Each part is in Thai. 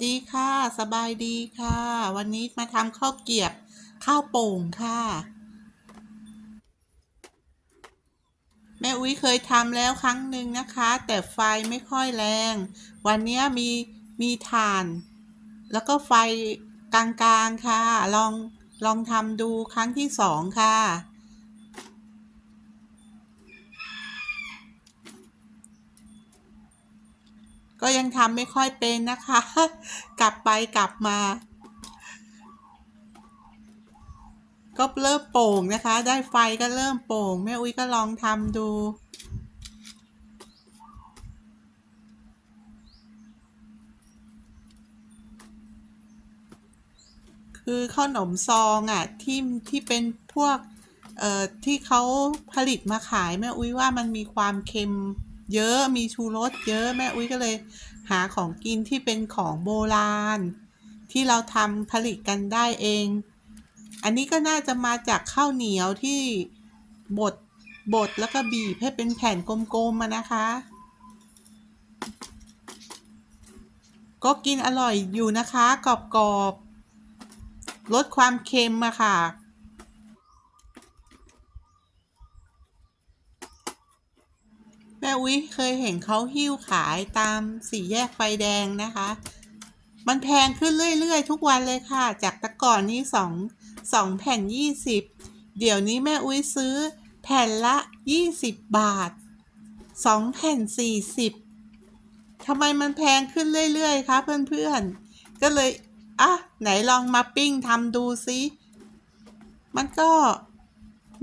สวัสดีค่ะ สบายดีค่ะ วันนี้มาทำข้าวเกียบข้าวโป่งค่ะ แม่อุ้ยเคยทำแล้วครั้งหนึ่งนะคะ แต่ไฟไม่ค่อยแรง วันนี้มีมีถ่าน แล้วก็ไฟกลางๆค่ะ ลองลองทำดูครั้งที่สองค่ะ ก็ยังทำไม่ค่อยเป็นนะคะ กลับไปกลับมา ก็เริ่มโป่งนะคะ ได้ไฟก็เริ่มโป่งแม่อุ้ยก็ลองทำดูคือขนมซองอะที่ที่เป็นพวกเอ่อที่เขาผลิตมาขายแม่อุ้ยว่ามันมีความเค็ม เยอะมีชูรสเยอะแม่อุ้ยก็เลย หาของกินที่เป็นของโบราณ ที่เราทำผลิตกันได้เอง อันนี้ก็น่าจะมาจากข้าวเหนียวที่บดบดแล้วก็บีบให้เป็นแผ่นกลมๆมานะคะ ก็กินอร่อยอยู่นะคะกรอบๆลดความเค็มอะค่ะ ม่อุ้ยเคยเห็นเขาหิ้วขายตามสี่แยกไฟแดงนะคะ มันแพงขึ้นเรื่อยๆ ทุกวันเลยค่ะ จากต่ก่อนนี้สองสองแผ่นยี่สิบเดี๋ยวนี้แม่อุ้ยซื้อแผ่นละยี่สิบบาทสองแผ่นสี่สิบทำไมมันแพงขึ้นเรื่อยๆ คะเพื่อนๆ ก็เลย อะ ไหนลองมาปิ้งทำดูซิ มันก็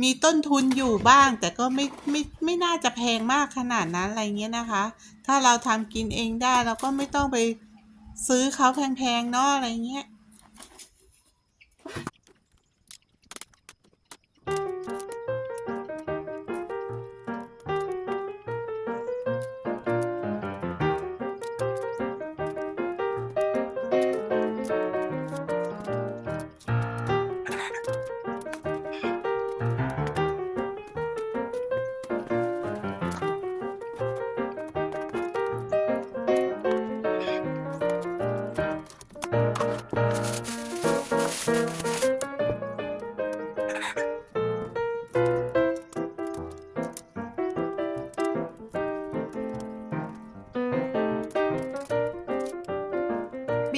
มีต้นทุนอยู่บ้าง แต่ก็ไม่ไม่ไม่น่าจะแพงมากขนาดนั้นอะไรเงี้ยนะคะ ถ้าเราทำกินเองได้เราก็ไม่ต้องไปซื้อเขาแพงๆเนาะอะไรเงี้ย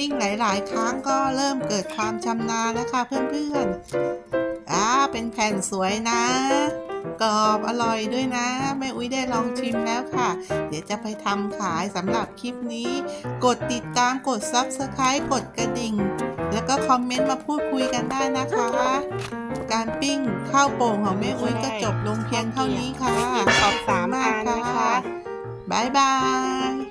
ปิ้งหลาย ๆ ครั้งก็เริ่มเกิดความชำนาญแล้วค่ะเพื่อนๆอ่าเป็นแผ่นสวยนะ กรอบอร่อยด้วยนะ แม่อุ้ยได้ลองชิมแล้วค่ะ เดี๋ยวจะไปทำขายสำหรับคลิปนี้ กดติดตามกด Subscribe กดกระดิ่ง แล้วก็คอมเมนต์มาพูดคุยกันได้นะคะ การปิ้งข้าวโป่งของแม่อุ้ยก็จบลงเพียงเท่านี้ค่ะขอบคุณมากค่ะบ๊ายบาย